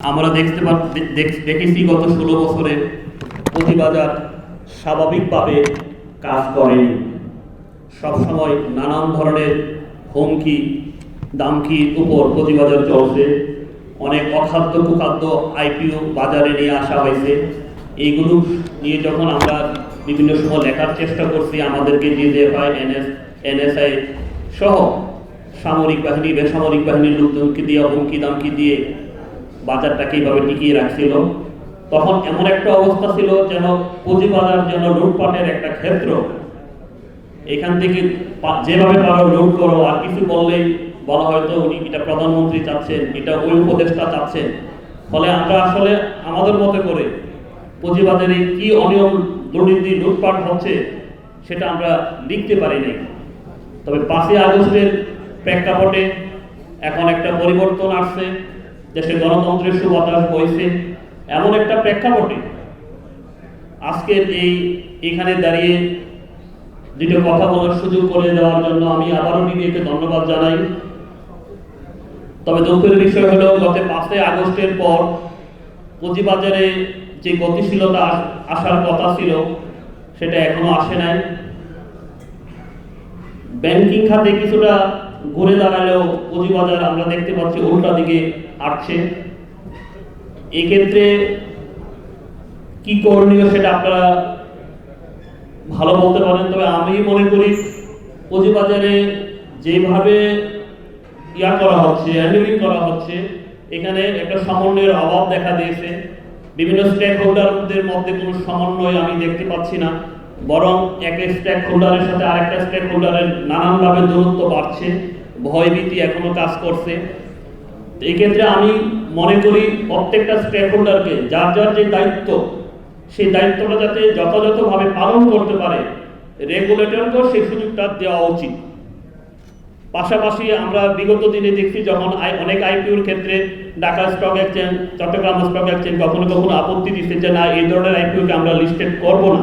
আমরা দেখতে দেখেছি গত ষোলো বছরে পুঁজিবাজার স্বাভাবিকভাবে কাজ করেনি। সবসময় নানান ধরনের হুমকি, দামকির উপর পুঁজিবাজার চলছে। অনেক অখাদ্য কুখাদ্য আইপিও বাজারে নিয়ে আসা হয়েছে। এইগুলো নিয়ে যখন আমরা বিভিন্ন সময় লেখার চেষ্টা করছি, আমাদেরকে ডিজিএফআই এনএস, এনএসআই সহ সামরিক বাহিনী, বেসামরিক বাহিনীর লোকজনকে দিয়ে হুমকি, দামকি দিয়ে বাজারটাকে এইভাবে টিকিয়ে রাখছিল। তখন এমন একটা অবস্থা ছিল যেন পুঁজিবাজার যেন লুটপাটের একটা ক্ষেত্র। এখান থেকে যেভাবে পারো লুট করো, আর কিছু বললেই বলা হয়তো উনি এটা প্রধানমন্ত্রী চাচ্ছেন, এটা ওই উপদেষ্টা চাচ্ছেন। ফলে আমরা আসলে আমাদের মতে করে পুঁজিবাজারে কি অনিয়ম, দুর্নীতি, লুটপাট হচ্ছে সেটা আমরা লিখতে পারি নাই। তবে পাঁচই আগস্টের প্রেক্ষাপটে এখন একটা পরিবর্তন আসছে। দেশে গণতন্ত্রের সুবাতাস বইছে, এমন একটা প্রেক্ষাপটে আজকের এই এখানে দাঁড়িয়ে দুটো কথা বলার সুযোগ করে দেওয়ার জন্য আমি আবারও বিবিএকে ধন্যবাদ জানাই। তবে দুঃখের বিষয় হলো, গত পাঁচই আগস্টের পর পুঁজিবাজারে যে গতিশীলতা আসার কথা ছিল, সেটা এখনও আসে নাই। ব্যাংকিং খাতে কিছুটা ঘুরে দাঁড়ালেও পুঁজিবাজার আমরা দেখতে পাচ্ছি উল্টা দিকে আসছে। এক্ষেত্রে কি করণীয় সেটা আপনারা ভালো বলতে পারেন, তবে আমি মনে করি পুঁজিবাজারে যেভাবে ইয়া করা হচ্ছে হ্যান্ডেলিং করা হচ্ছে, এখানে একটা সমন্বয়ের অভাব দেখা দিয়েছে। বিভিন্ন স্টেক হোল্ডারদের মধ্যে কোনো সমন্বয় আমি দেখতে পাচ্ছি না। বরং এক স্টেক হোল্ডারের সাথে আরেকটা স্টেক হোল্ডারের নানানভাবে দূরত্ব বাড়ছে, ভয়ভীতি এখনও কাজ করছে। এই ক্ষেত্রে আমি মনে করি প্রত্যেকটা স্টেক হোল্ডারকে যার যার যে দায়িত্ব, সেই দায়িত্বটা যাতে যথাযথভাবে পালন করতে পারে রেগুলেটরকেও সেই সুযোগটা দেওয়া উচিত। পাশাপাশি আমরা বিগত দিনে দেখছি যখন অনেক আইপিওর ক্ষেত্রে Dhaka stock exchange, Chattogram stock exchange কখনো কখনো আপত্তি দিচ্ছে যে না, এই ধরনের আইপিওকে আমরা লিস্টেড করব না।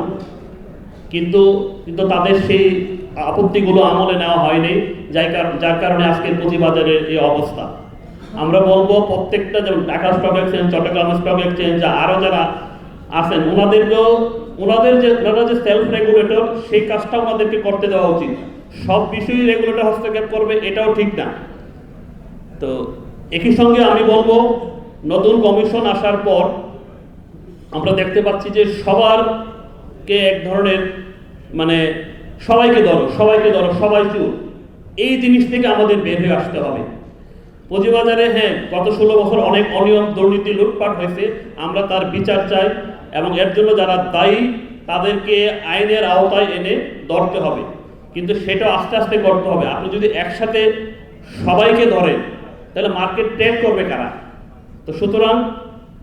কিন্তু কিন্তু তাদের সেই আপত্তিগুলো আমলে নেওয়া হয়নি কার- যার কারণে আজকের পুঁজিবাজারের এই অবস্থা। আমরা বলব প্রত্যেকটা যেমন Dhaka stock exchange, Chattogram stock exchange, আরও যারা আছেন, ওনাদেরকেও, ওনাদের যে, ওনারা যে সেলফ রেগুলেটর সেই কাজটা ওনাদেরকে করতে দেওয়া উচিত। সব বিষয়ই রেগুলেটর হস্তক্ষেপ করবে, এটাও ঠিক না। তো একই সঙ্গে আমি বলব, নতুন কমিশন আসার পর আমরা দেখতে পাচ্ছি যে সবারকে এক ধরনের মানে সবাইকে ধরো সবাইকে ধরো, সবাই চুর। এই জিনিস থেকে আমাদের বের হয়ে আসতে হবে। পুঁজিবাজারে হ্যাঁ গত ষোলো বছর অনেক অনিয়ম দুর্নীতি লুটপাট হয়েছে। আমরা তার বিচার চাই এবং এর জন্য যারা দায়ী, তাদেরকে আইনের আওতায় এনে ধরতে হবে। কিন্তু সেটা আস্তে আস্তে করতে হবে। আপনি যদি একসাথে সবাইকে ধরেন, তাহলে মার্কেট ট্রেড করবে কারা? তো সুতরাং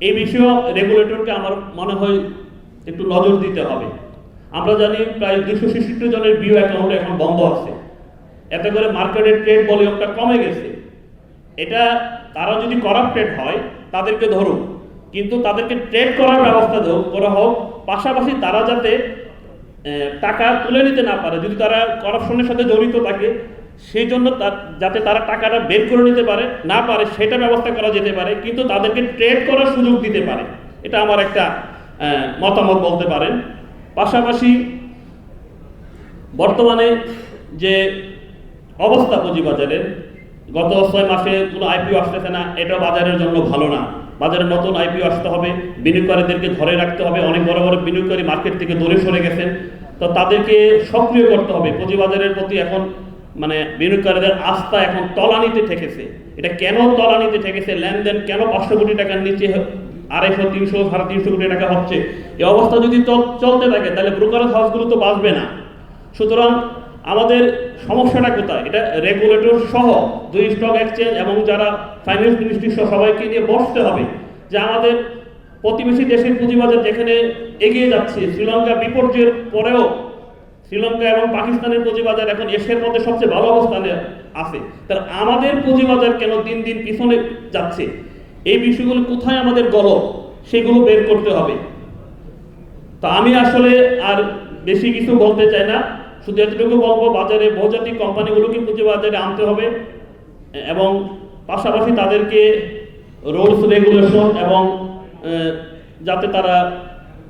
এই বিষয়েও রেগুলেটরকে আমার মনে হয় একটু নজর দিতে হবে। আমরা জানি প্রায় দুশো ছেষট্টি জনের বিও অ্যাকাউন্ট এখন বন্ধ আছে। এতে করে মার্কেটের ট্রেড ভলিউমটা কমে গেছে। এটা তারা যদি করাপ্টেড হয়, তাদেরকে ধরুন। কিন্তু তাদেরকে ট্রেড করার ব্যবস্থা করা হোক। পাশাপাশি তারা যাতে টাকা তুলে নিতে না পারে, যদি তারা করাপশনের সাথে জড়িত থাকে, সেই জন্য যাতে তারা টাকাটা বের করে নিতে পারে, না পারে, সেটা ব্যবস্থা করা যেতে পারে। কিন্তু তাদেরকে ট্রেড করার সুযোগ দিতে পারে। এটা আমার একটা মতামত বলতে পারেন পাশাপাশি বর্তমানে যে অবস্থা পুঁজিবাজারের গত ছয় মাসে কোনো আইপিও আসতেছে না, এটা বাজারের জন্য ভালো না। বাজারে নতুন আইপিও আসতে হবে, বিনিয়োগকারীদেরকে ধরে রাখতে হবে, অনেক বড় বড় বিনিয়োগকারী মার্কেট থেকে দূরে সরে গেছেন। তো তাদেরকে সক্রিয় করতে হবে। পুঁজিবাজারের প্রতি এখন মানে বিনিয়োগকারীদের আস্থা এখন তলানিতে ঠেকেছে। এটা কেন তলানিতে ঠেকেছে? লেনদেন কেন পাঁচশো কোটি টাকার নিচে আড়াইশো, তিনশো, সাড়ে তিনশো কোটি টাকা হচ্ছে। এই অবস্থা যদি চল- চলতে থাকে, তাহলে ব্রোকারেজ হাউসগুলো তো বাঁচবে না। সুতরাং আমাদের সমস্যাটা কোথায়? এটা রেগুলেটর সহ দুই স্টক এক্সচেঞ্জ এবং যারা ফাইন্যান্স মিনিস্ট্রি সহ সবাইকে নিয়ে বসতে হবে যে আমাদের প্রতিবেশী দেশের পুঁজিবাজার যেখানে এগিয়ে যাচ্ছে, শ্রীলঙ্কা বিপর্যয়ের পরেও শ্রীলঙ্কা এবং পাকিস্তানের পুঁজিবাজার এখন এশিয়ার মধ্যে সবচেয়ে ভালো অবস্থানে আছে। তাহলে আমাদের পুঁজিবাজার কেন দিন দিন পিছনে যাচ্ছে? এই বিষয়গুলো কোথায় আমাদের গলব সেগুলো বের করতে হবে। তা আমি আসলে আর বেশি কিছু বলতে চাই না। শুধু এতটুকু বলব, বাজারে বহুজাতিক কোম্পানিগুলোকে বাজারে আনতে হবে এবং পাশাপাশি তাদেরকে রুলস, রেগুলেশন এবং যাতে তারা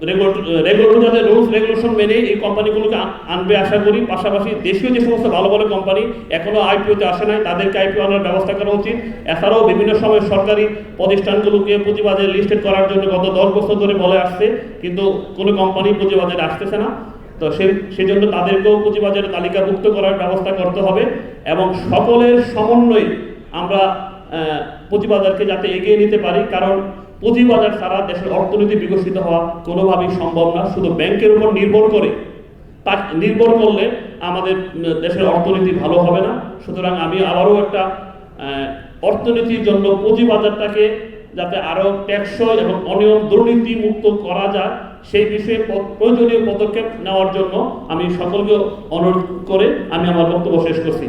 রেগুলেটর যাতে রুলস রেগুলেশন মেনে এই কোম্পানিগুলোকে আনবে আশা করি। পাশাপাশি দেশীয় যে সমস্ত ভালো ভালো কোম্পানি এখনও আইপিওতে আসে নাই, তাদেরকে আইপিও আনার ব্যবস্থা করা উচিত। এছাড়াও বিভিন্ন সময় সরকারি প্রতিষ্ঠানগুলোকে পুঁজিবাজারে লিস্টেড করার জন্য গত দশ বছর ধরে বলে আসছে, কিন্তু কোনো কোম্পানি পুঁজিবাজারে আসতেছে না। তো সে, সেজন্য তাদেরকেও পুঁজিবাজারে তালিকাভুক্ত করার ব্যবস্থা করতে হবে এবং সকলের সমন্বয়ে আমরা পুঁজিবাজারকে যাতে এগিয়ে নিতে পারি। কারণ পুঁজিবাজার ছাড়া দেশের অর্থনীতি বিকশিত হওয়া কোনোভাবেই সম্ভব না, শুধু ব্যাংকের উপর নির্ভর করে। তা নির্ভর করলে আমাদের দেশের অর্থনীতি ভালো হবে না। সুতরাং আমি আবারও একটা অর্থনীতির জন্য পুঁজিবাজারটাকে যাতে আরও টেকসই এবং অনিয়ম দুর্নীতি মুক্ত করা যায়, সেই বিষয়ে প্রয়োজনীয় পদক্ষেপ নেওয়ার জন্য আমি সকলকে অনুরোধ করে আমি আমার বক্তব্য শেষ করছি।